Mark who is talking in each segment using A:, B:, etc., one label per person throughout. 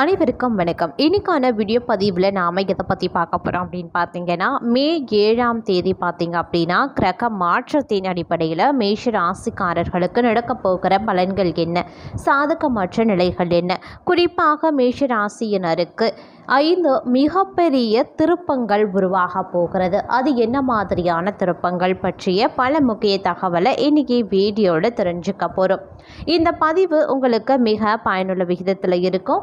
A: அனைவருக்கும் வணக்கம். இன்றைக்கான வீடியோ பதிவில் நாம் எதை பற்றி பார்க்க போகிறோம் அப்படின்னு பார்த்தீங்கன்னா மே ஏழாம் தேதி பார்த்தீங்க அப்படின்னா கிரக மாற்றத்தின் அடிப்படையில் மேஷ ராசிக்காரர்களுக்கு நடக்க போகிற பலன்கள் என்ன? சாதகமற்ற நிலைகள் என்ன? குறிப்பாக மேஷ ராசியினருக்கு ஐந்து மிகப்பெரிய திருப்பங்கள் உருவாக போகிறது. அது என்ன மாதிரியான திருப்பங்கள் பற்றிய பல முக்கிய தகவலை இன்றைக்கி வீடியோவில் தெரிஞ்சுக்க போகிறோம் இந்த பதிவு உங்களுக்கு மிக பயனுள்ள விகிதத்தில் இருக்கும்.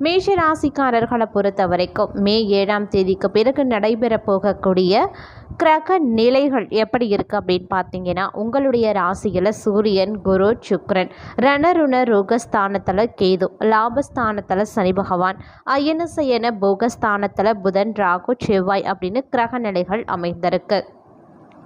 A: மேஷ ராசிக்காரர்களை பொறுத்த வரைக்கும் மே ஏழாம் தேதிக்கு பிறகு நடைபெற போகக்கூடிய கிரக நிலைகள் எப்படி இருக்குது அப்படின்னு பார்த்தீங்கன்னா உங்களுடைய ராசியில் சூரியன் குரு சுக்ரன் ரணருண ரோகஸ்தானத்தில் கேது லாபஸ்தானத்தில் சனி பகவான் அயனசயன போகஸ்தானத்தில் புதன் ராகு செவ்வாய் அப்படின்னு கிரக நிலைகள் அமைந்திருக்கு.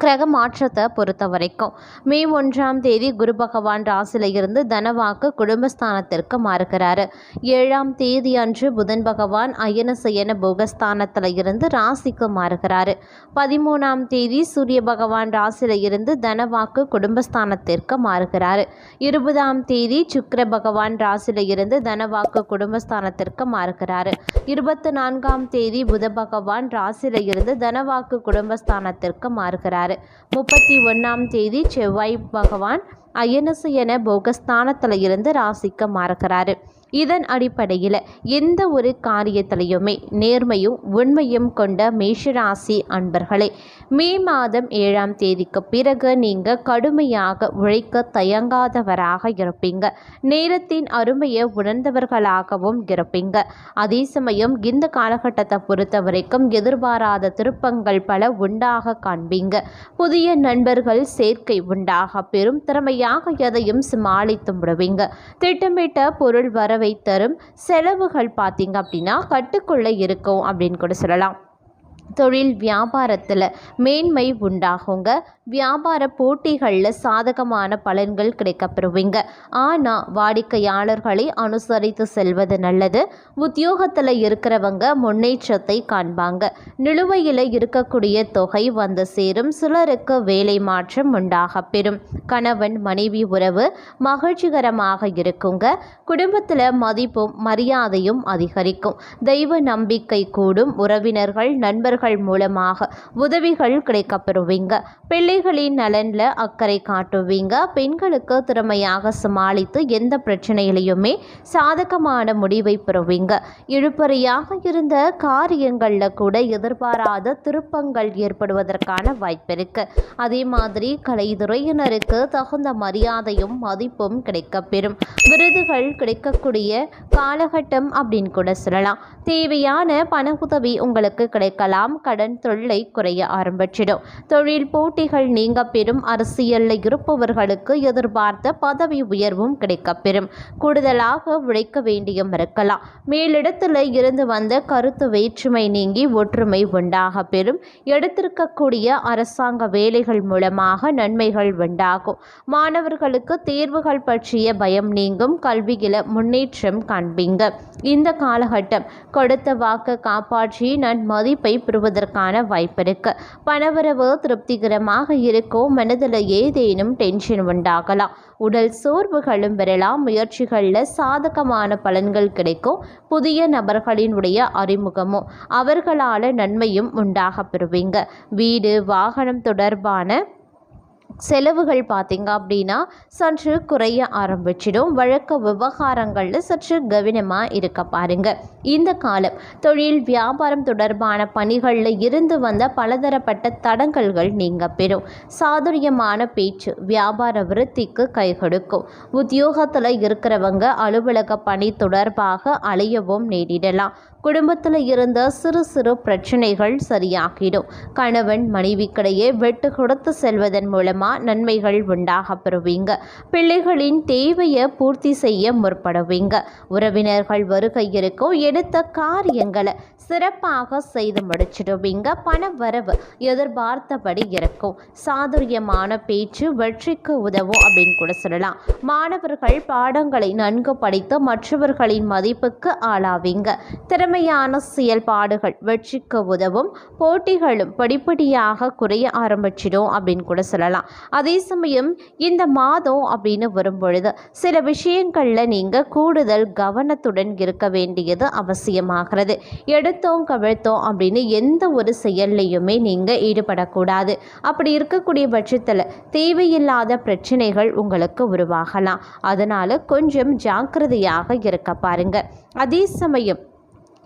A: கிரக மாற்றத்தை பொறுத்த வரைக்கும். மே ஒன்றாம் தேதி குரு பகவான் ராசியில் இருந்து தனவாக்கு குடும்பஸ்தானத்திற்கு மாறுகிறாரு. ஏழாம் தேதி அன்று புதன் பகவான் அயன சயன போகஸ்தானத்தில் இருந்து ராசிக்கு மாறுகிறாரு. பதிமூணாம் தேதி சூரிய பகவான் ராசியில் இருந்து தனவாக்கு குடும்பஸ்தானத்திற்கு மாறுகிறாரு. இருபதாம் தேதி சுக்கர பகவான் ராசியில் இருந்து தனவாக்கு குடும்பஸ்தானத்திற்கு மாறுகிறாரு. இருபத்தி நான்காம் தேதி புத பகவான் ராசியில் இருந்து தனவாக்கு குடும்பஸ்தானத்திற்கு மாறுகிறார். முப்பத்தி ஒன்றாம் தேதி செவ்வாய் பகவான் அயனசயன போகஸ்தானத்தில் இருந்து ராசிக்கு மாறுகிறாரு. இதன் அடிப்படையில் எந்த ஒரு காரியத்திலையுமே நேர்மையும் உண்மையும் கொண்ட மேஷராசி அன்பர்களே மே மாதம் ஏழாம் தேதிக்கு பிறகு நீங்கள் கடுமையாக உழைக்க தயங்காதவராக இருப்பீங்க. நேரத்தின் அருமையை உணர்ந்தவர்களாகவும் இருப்பீங்க. அதே சமயம் இந்த காலகட்டத்தை பொறுத்த வரைக்கும் எதிர்பாராத திருப்பங்கள் பல உண்டாக காண்பீங்க. புதிய நண்பர்கள் சேர்க்கை உண்டாக பெரும் திறமையாக எதையும் சமாளித்து விடுவீங்க. திட்டமிட்ட பொருள் வர தரும் செலவுகள் பார்த்தீங்க அப்படின்னா கட்டுக்குள்ளே இருக்கும் அப்படின்னு கூட சொல்லலாம். தொழில் வியாபாரத்தில் மேன்மை உண்டாகுங்க. வியாபார போட்டிகளில் சாதகமான பலன்கள் கிடைக்கப்பெறுவீங்க. ஆனால் வாடிக்கையாளர்களை அனுசரித்து செல்வது நல்லது. உத்தியோகத்தில் இருக்கிறவங்க முன்னேற்றத்தை காண்பாங்க. நிலுவையில் இருக்கக்கூடிய தொகை வந்து சேரும். சிலருக்கு வேலை மாற்றம் உண்டாக பெறும். கணவன் மனைவி உறவு மகிழ்ச்சிகரமாக இருக்குங்க. குடும்பத்தில் மதிப்பும் மரியாதையும் அதிகரிக்கும். தெய்வ நம்பிக்கை கூடும். உறவினர்கள் நண்பர்கள் மூலமாக உதவிகள் கிடைக்கப்பெறுவீங்க. பிள்ளைகளின் நலனில் அக்கறை காட்டுவீங்க. பெண்களுக்கு திறமையாக சமாளித்து எந்த பிரச்சனையிலையுமே சாதகமான முடிவை பெறுவீங்க. இழுப்பறையாக இருந்த காரியங்களில் கூட எதிர்பாராத திருப்பங்கள் ஏற்படுவதற்கான வாய்ப்பு இருக்கு. அதே மாதிரி கலைத்துறையினருக்கு தகுந்த மரியாதையும் மதிப்பும் கிடைக்கப்பெறும். விருதுகள் கிடைக்கக்கூடிய காலகட்டம் அப்படின்னு கூட சொல்லலாம். தேவையான பண உதவி உங்களுக்கு கிடைக்கலாம். கடன் தொல்லை குறைய ஆரம்பிச்சிடும். தொழில் போட்டிகள் நீங்க பெறும் அரசியலில் இருப்பவர்களுக்கு எதிர்பார்த்த பதவி உயர்வும் கிடைக்கப்பெறும். கூடுதலாக உழைக்க வேண்டியும் இருக்கலாம். மேலிடத்தில் இருந்து வந்த கருத்து வேற்றுமை நீங்கி ஒற்றுமை உண்டாக பெறும். எடுத்திருக்கக்கூடிய அரசாங்க வேலைகள் மூலமாக நன்மைகள் உண்டாகும். மாணவர்களுக்கு தேர்வுகள் பற்றிய பயம் நீங்கும். கல்வியில முன்னேற்றம் காண்பீங்க. இந்த காலகட்டம் கொடுத்த வாக்கு காப்பாற்றி நன் மதிப்பை சாப்பிடுவதற்கான வாய்ப்பு இருக்கு பணவரவு திருப்திகரமாக இருக்கும். மனதில் ஏதேனும் டென்ஷன் உண்டாகலாம். உடல் சோர்வுகளும் பெறலாம் முயற்சிகளில் சாதகமான பலன்கள் கிடைக்கும். புதிய நபர்களினுடைய அறிமுகமும் அவர்களால் நன்மையும் உண்டாக பெறுவீங்க. வீடு வாகனம் தொடர்பான செலவுகள் பார்த்திங்க அப்படின்னா சற்று குறைய ஆரம்பிச்சிடும். வழக்க விவகாரங்களில் சற்று கவனமாக இருக்க பாருங்கள் இந்த காலம் தொழில் வியாபாரம் தொடர்பான பணிகளில் இருந்து வந்த பலதரப்பட்ட தடங்கல்கள் நீங்க பெறும். சாதுரியமான பேச்சு வியாபார விருத்திக்கு கை கொடுக்கும். உத்தியோகத்தில் இருக்கிறவங்க அலுவலக பணி தொடர்பாக அலையவும் நேரிடலாம். குடும்பத்தில் இருந்த சிறு சிறு பிரச்சனைகள் சரியாகிடும். கணவன் மனைவிக்கிடையே வெட்டு கொடுத்து செல்வதன் மூலமாக மூலமாக நன்மைகள் உண்டாக பெறுவீங்க பிள்ளைகளின் தேவையை பூர்த்தி செய்ய முற்படுவீங்க. உறவினர்கள் வருகை இருக்கும் எடுத்த காரியங்களை சிறப்பாக செய்து முடிச்சிடுவீங்க. பண வரவு எதிர்பார்த்தபடி இருக்கும். சாதுரியமான பேச்சு வெற்றிக்கு உதவும் அப்படின்னு கூட சொல்லலாம். மாணவர்கள் பாடங்களை நன்கு படித்து மற்றவர்களின் மதிப்புக்கு ஆளாவீங்க. திறமையான செயல்பாடுகள் வெற்றிக்கு உதவும். போட்டிகளும் படிப்படியாக குறைய ஆரம்பிச்சிடும் அப்படின்னு கூட சொல்லலாம். அதே சமயம் இந்த மாதம் அப்படின்னு வரும்பொழுது சில விஷயங்களில் நீங்கள் கூடுதல் கவனத்துடன் இருக்க வேண்டியது அவசியமாகிறது. எடுத்தோம் கவிழ்த்தோம் அப்படின்னு எந்த ஒரு செயல்லையுமே நீங்கள் ஈடுபடக்கூடாது. அப்படி இருக்கக்கூடிய பட்சத்தில் தேவையில்லாத பிரச்சனைகள் உங்களுக்கு உருவாகலாம். அதனால் கொஞ்சம் ஜாக்கிரதையாக இருக்க பாருங்கள் அதே சமயம்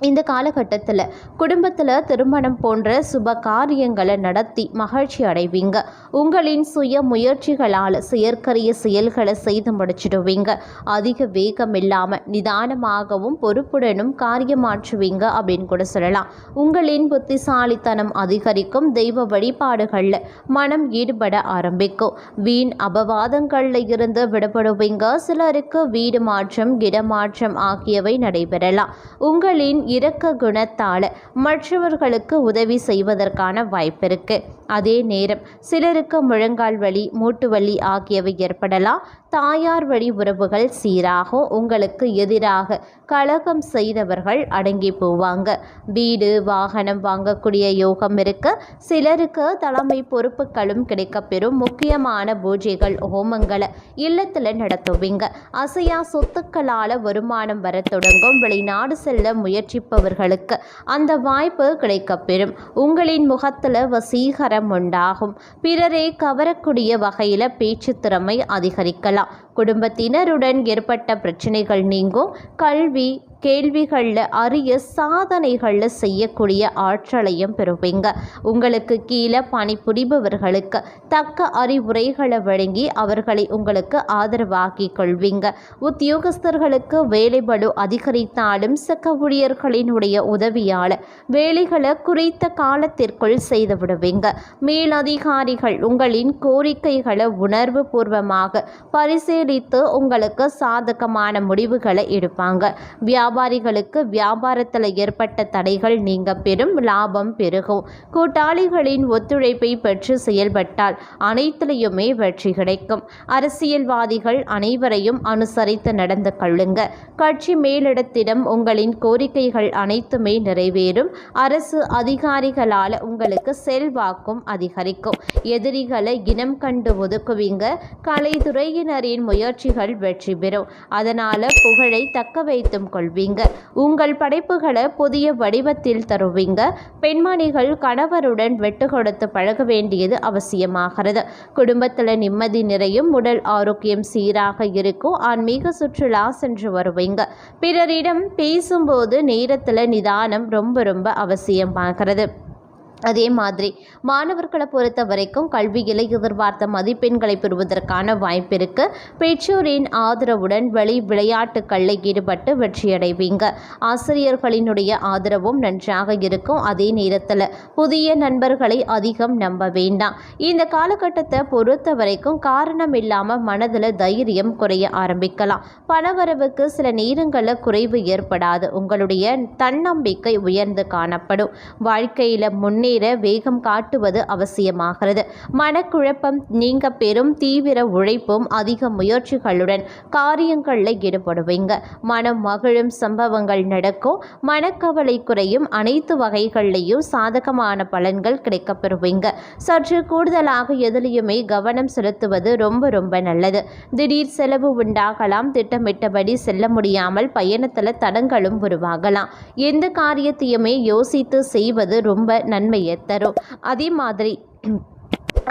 A: இந்த காலகட்டத்தில் குடும்பத்தில் திருமணம் போன்ற சுப காரியங்களை நடத்தி மகிழ்ச்சி அடைவீங்க. உங்களின் சுய முயற்சிகளால் செயற்கரிய செயல்களை செய்து முடிச்சிடுவீங்க. அதிக வேகம் இல்லாமல் நிதானமாகவும் பொறுப்புடனும் காரியமாற்றுவீங்க அப்படின்னு கூட சொல்லலாம். உங்களின் புத்திசாலித்தனம் அதிகரிக்கும் தெய்வ வழிபாடுகளில் மனம் ஈடுபட ஆரம்பிக்கும். வீண் அபவாதங்களில் இருந்து விடுபடுவீங்க. சிலருக்கு வீடு மாற்றம் இடமாற்றம் ஆகியவை நடைபெறலாம். உங்களின் இரக்க குணத்தால் மற்றவர்களுக்கு உதவி செய்வதற்கான வாய்ப்பு இருக்குது அதே நேரம் சிலருக்கு முழங்கால் வலி மூட்டு வலி ஆகியவை ஏற்படலாம். தாயார் வழி உறவுகள் சீராகும். உங்களுக்கு எதிராக கலகம் செய்தவர்கள் அடங்கி போவாங்க. வீடு வாகனம் வாங்கக்கூடிய யோகம் இருக்கு. சிலருக்கு தலைமை பொறுப்புகளும் கிடைக்கப்பெறும். முக்கியமான பூஜைகள் ஹோமங்களை இல்லத்தில் நடத்துவீங்க. அசையா சொத்துக்களால் வருமானம் வர தொடங்கும். வெளிநாடு செல்ல முயற்சிப்பவர்களுக்கு அந்த வாய்ப்பு கிடைக்கப்பெறும். உங்களின் முகத்தில் வசீகர வசீகரம் உண்டாகும் பிறரை கவரக்கூடிய வகையில் பேச்சு திறமை அதிகரிக்கலாம். குடும்பத்தினருடன் ஏற்பட்ட பிரச்சனைகள் நீங்கும். கல்வி கேள்விகளில் அரிய சாதனைகளில் செய்யக்கூடிய ஆற்றலையும் பெறுவீங்க. உங்களுக்கு கீழே பணிபுரிபவர்களுக்கு தக்க அறிவுரைகளை வழங்கி அவர்களை உங்களுக்கு ஆதரவாக்கி கொள்வீங்க. உத்தியோகஸ்தர்களுக்கு வேலைபடு அதிகரித்தாலும் சக்க ஊழியர்களினுடைய உதவியால் வேலைகளை குறித்த காலத்திற்குள் செய்து விடுவீங்க. மேலதிகாரிகள் உங்களின் கோரிக்கைகளை உணர்வு பூர்வமாக பரிசீலித்து உங்களுக்கு சாதகமான முடிவுகளை எடுப்பாங்க. வியாபார வியாபாரிகளுக்கு வியாபாரத்தில் ஏற்பட்ட தடைகள் நீங்க பெரும் லாபம் பெருகும். கூட்டாளிகளின் ஒத்துழைப்பை பெற்று செயல்பட்டால் அனைத்திலையுமே வெற்றி கிடைக்கும். அரசியல்வாதிகள் அனைவரையும் அனுசரித்து நடந்து கொள்ளுங்க. கட்சி மேலிடத்திடம் உங்களின் கோரிக்கைகள் அனைத்துமே நிறைவேறும். அரசு அதிகாரிகளால் உங்களுக்கு செல்வாக்கும் அதிகரிக்கும். எதிரிகளை இனம் கண்டு ஒதுக்குவீங்க. கலைத்துறையினரின் முயற்சிகள் வெற்றி பெறும். அதனால புகழை தக்க வைத்தும் கொள்வீங்க. தருவீங்க. உங்கள் படைப்புகளை புதிய வடிவத்தில் தருவீங்க. பெண்மணிகள் கணவருடன் வெட்டு கொடுத்து பழக வேண்டியது அவசியமாகிறது. குடும்பத்தில் நிம்மதி நிறையும் உடல் ஆரோக்கியம் சீராக இருக்கும் ஆன்மீக சுற்றுலா சென்று வருவீங்க. பிறரிடம் பேசும்போது நேரத்தில் நிதானம் ரொம்ப ரொம்ப அவசியமாகிறது. அதே மாதிரி மாணவர்களை பொறுத்த வரைக்கும் கல்வியில் எதிர்பார்த்த மதிப்பெண்களை பெறுவதற்கான வாய்ப்பு பெற்றோரின் ஆதரவுடன் வெளி விளையாட்டுக்களில் ஈடுபட்டு வெற்றியடைவீங்க. ஆசிரியர்களினுடைய ஆதரவும் நன்றாக இருக்கும். அதே நேரத்தில் புதிய நண்பர்களை அதிகம் நம்ப வேண்டாம். இந்த காலகட்டத்தை பொறுத்த வரைக்கும் காரணம் இல்லாமல் மனதில் தைரியம் குறைய ஆரம்பிக்கலாம். பணவரவுக்கு சில நேரங்களில் குறைவு ஏற்படாது. உங்களுடைய தன்னம்பிக்கை உயர்ந்து காணப்படும். வாழ்க்கையில் முன்னே முன்னேற வேகம் காட்டுவது அவசியமாகிறது. மனக்குழப்பம் நீங்க பெரும் தீவிர உழைப்பும் அதிக முயற்சிகளுடன் காரியங்களில் ஈடுபடுவீங்க. மனம் மகிழும் சம்பவங்கள் நடக்கும். மனக்கவலை குறையும். அனைத்து வகைகள்லையும் சாதகமான பலன்கள் கிடைக்கப்பெறுவீங்க. சற்று கூடுதலாக எதிலையுமே கவனம் செலுத்துவது ரொம்ப ரொம்ப நல்லது. திடீர் செலவு உண்டாகலாம். திட்டமிட்டபடி செல்ல முடியாமல் பயணத்தில் தடங்களும் உருவாகலாம். எந்த காரியத்தையுமே யோசித்து செய்வது ரொம்ப நன்மை நன்மையை தரும். அதே மாதிரி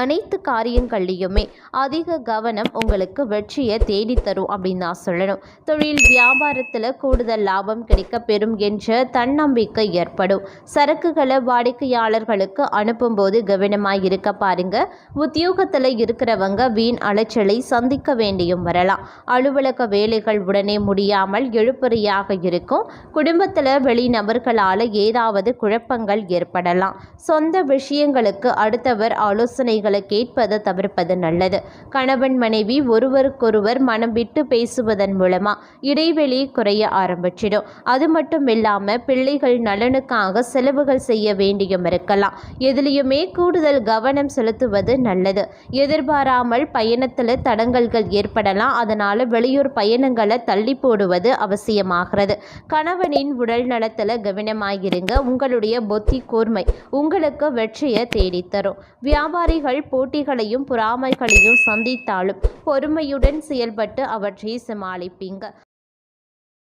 A: அனைத்து காரியங்கள்லையுமே அதிக கவனம் உங்களுக்கு வெற்றியை தேடித்தரும் அப்படின்னு நான் சொல்லணும். தொழில் வியாபாரத்தில் கூடுதல் லாபம் கிடைக்க பெறும் என்ற தன்னம்பிக்கை ஏற்படும். சரக்குகளை வாடிக்கையாளர்களுக்கு அனுப்பும்போது கவனமாக இருக்க பாருங்க. உத்தியோகத்தில் இருக்கிறவங்க வீண் அலைச்சலை சந்திக்க வேண்டியும் வரலாம். அலுவலக வேலைகள் உடனே முடியாமல் எழுப்பறியாக இருக்கும். குடும்பத்தில் வெளிநபர்களால் ஏதாவது குழப்பங்கள் ஏற்படலாம். சொந்த விஷயங்களுக்கு அடுத்தவர் ஆலோசனை ஆலோசனைகளை கேட்பதை தவிர்ப்பது நல்லது. கணவன் மனைவி ஒருவருக்கொருவர் மனம் விட்டு பேசுவதன் மூலமாக இடைவெளி குறைய ஆரம்பிச்சிடும். அது மட்டும் இல்லாமல் பிள்ளைகள் நலனுக்காக செலவுகள் செய்ய வேண்டியும் இருக்கலாம். எதுலேயுமே கூடுதல் கவனம் செலுத்துவது நல்லது. எதிர்பாராமல் பயணத்தில் தடங்கல்கள் ஏற்படலாம். அதனால் வெளியூர் பயணங்களை தள்ளி போடுவது அவசியமாகிறது. கணவனின் உடல் நலத்தில் கவனமாயிருங்க. உங்களுடைய பொத்தி கூர்மை உங்களுக்கு வெற்றியை தேடித்தரும். வியாபாரிகள் போட்டிகளையும் பொறாமைகளையும் சந்தித்தாலும் பொறுமையுடன் செயல்பட்டு அவற்றை சமாளிப்பீங்க.